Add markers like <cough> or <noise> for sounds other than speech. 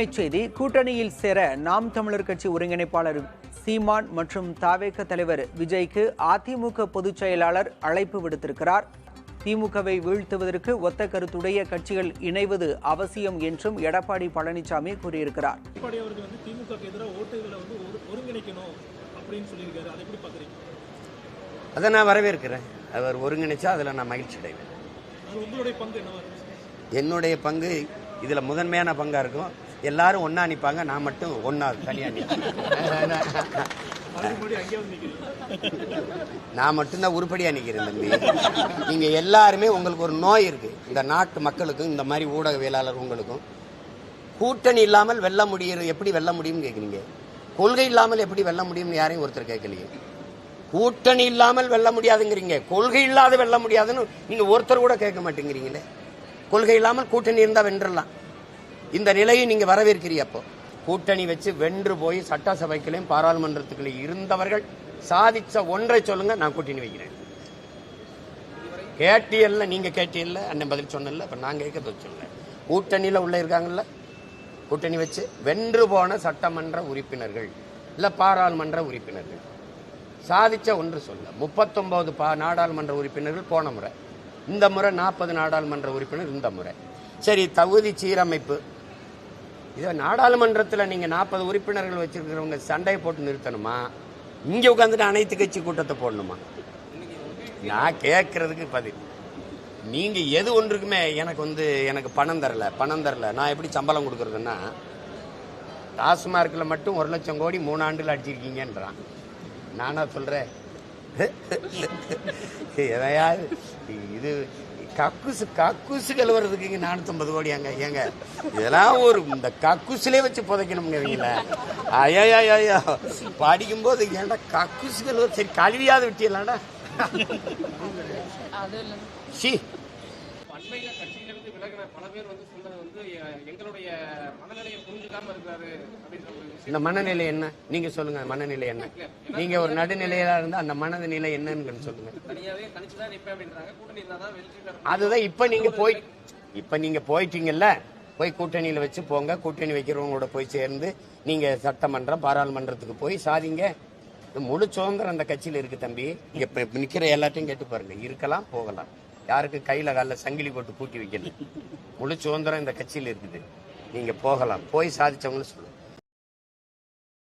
அண்மைச் செய்தி கூட்டணியில் சேர நாம் தமிழர் கட்சி ஒருங்கிணைப்பாளர் சீமான் மற்றும் தாவேக தலைவர் விஜய்க்கு அதிமுக பொதுச் செயலாளர் அழைப்பு விடுத்திருக்கிறார். திமுகவை வீழ்த்துவதற்கு ஒத்த கருத்துடைய கட்சிகள் இணைவது அவசியம் என்றும் எடப்பாடி பழனிசாமி கூறியிருக்கிறார். எடப்பாடி அவர்கள் வந்து திமுகக்கு எதிராக ஓட்டுகளை வந்து ஒரு- ஒருங்கிணைக்கணும் அப்படின்னு சொல்லியிருக்காரு. அதை நான் வரவேற்கிறேன். அவர் ஒருங்கிணைச்சா அதில் நான் மகிழ்ச்சி அடைவேன். என்னுடைய பங்கு இதில் முதன்மையான பங்காக இருக்கும். எல்லாரும் ஒன்றா நிற்பாங்க நான் மட்டும் ஒன்றா தனியாக நான் மட்டும்தான் உருப்படியாக நிற்கிறேன் தம்பி. நீங்கள் எல்லாருமே உங்களுக்கு ஒரு நோய் இருக்குது இந்த நாட்டு மக்களுக்கும் இந்த மாதிரி ஊடகவியலாளர் உங்களுக்கும். கூட்டணி இல்லாமல் வெல்ல முடியும் எப்படி வெல்ல முடியும்னு கேட்குறீங்க கொள்கை இல்லாமல் எப்படி வெல்ல முடியும்னு யாரையும் ஒருத்தர் கேட்கலையே. கூட்டணி இல்லாமல் வெல்ல முடியாதுங்கிறீங்க. கொள்கை இல்லாத வெல்ல முடியாதுன்னு நீங்க ஒருத்தர் கூட கேட்க மாட்டேங்கிறீங்களே. கொள்கை இல்லாமல் கூட்டணி இருந்தா வென்றலாம் இந்த நிலையை நீங்க வரவேற்கிறீ அப்போ. கூட்டணி வச்சு வென்று போய் சட்டசபைக்குள்ளேயும் பாராளுமன்றத்துக்குள்ளே இருந்தவர்கள் சாதிச்ச ஒன்றை சொல்லுங்க நான் கூட்டணி வைக்கிறேன். கேட்டியல்ல நீங்க கேட்டியல்ல அண்ணன் பதில் சொன்னல இப்ப நான் கேட்க பதில் சொன்னேன் கூட்டணியில உள்ள இருக்காங்கல்ல? கூட்டணி வச்சு வென்று போன சட்டமன்ற உறுப்பினர்கள் இல்ல பாராளுமன்ற உறுப்பினர்கள். சாதிச்ச ஒன்று சொல்ல முப்பத்தொன்பது பா நாடாளுமன்ற உறுப்பினர்கள் போன முறை. இந்த முறை நாற்பது நாடாளுமன்ற உறுப்பினர் இந்த முறை. சரி தகுதி சீரமைப்பு இதை நாடாளுமன்றத்தில் நீங்கள் நாற்பது உறுப்பினர்கள் வச்சிருக்கிறவங்க சண்டையை போட்டு நிறுத்தணுமா? இங்கே உட்காந்துட்டு அனைத்து கட்சி கூட்டத்தை போடணுமா? நான் கேட்கறதுக்கு பதில். நீங்கள் எது ஒன்றுக்குமே எனக்கு வந்து எனக்கு பணம் தரல பணம் தரல. நான் எப்படி சம்பளம் கொடுக்கறதுன்னா டாஸ்மார்க்கில் மட்டும் ஒரு லட்சம் கோடி மூணு ஆண்டுகள் அடிச்சிருக்கீங்கன்றான். நானா சொல்கிறேன் <laughs> எதையாவது இது கக்குசு கக்குசு கழுவுறதுக்கு இங்க கோடி அங்க ஏங்க? இதெல்லாம் ஒரு இந்த கக்குசுலே வச்சு புதைக்கணுங்க இவங்கள. ஐயா ஐயா படிக்கும்போது ஏன்டா கக்குசு கழுவுற சரி கழுவியாவது விட்டியலாம்டா சி. கட்சியிலிருந்து விலகின பல பேர் வந்து சொன்னது வந்து எங்களுடைய மனநிலையை புரிஞ்சுக்காம ஒரு விஷயம். இந்த மனநிலை என்ன? நீங்க சொல்லுங்க மனநிலை என்ன? நீங்க ஒரு நடுநிலையா இருந்தா அந்த மனநிலை என்னன்னு சொல்லுங்க. தனியாவே தனிச்சுதான் நிப்பேன் அப்படின்றாங்க கூட்டணி வெற்றி அதுதான் இப்ப நீங்க போய் இப்ப நீங்க போயிட்டீங்கல்ல போய் கூட்டணியில வச்சு போங்க கூட்டணி வைக்கிறவங்களோட போய் சேர்ந்து நீங்க சட்டமன்றம் பாராளுமன்றத்துக்கு போய் சாதிங்க. முழு சுதந்திரம் அந்த கட்சியில இருக்கு தம்பி. இப்ப நிக்கிற எல்லாத்தையும் கேட்டு பாருங்க. இருக்கலாம் போகலாம். யாருக்கு கையில காலில் சங்கிலி போட்டு பூட்டி வைக்கணும்? முழு சுதந்திரம் இந்த கட்சியில் இருக்குது. நீங்க போகலாம். போய் சாதிச்சவங்களும் சொல்லுங்க.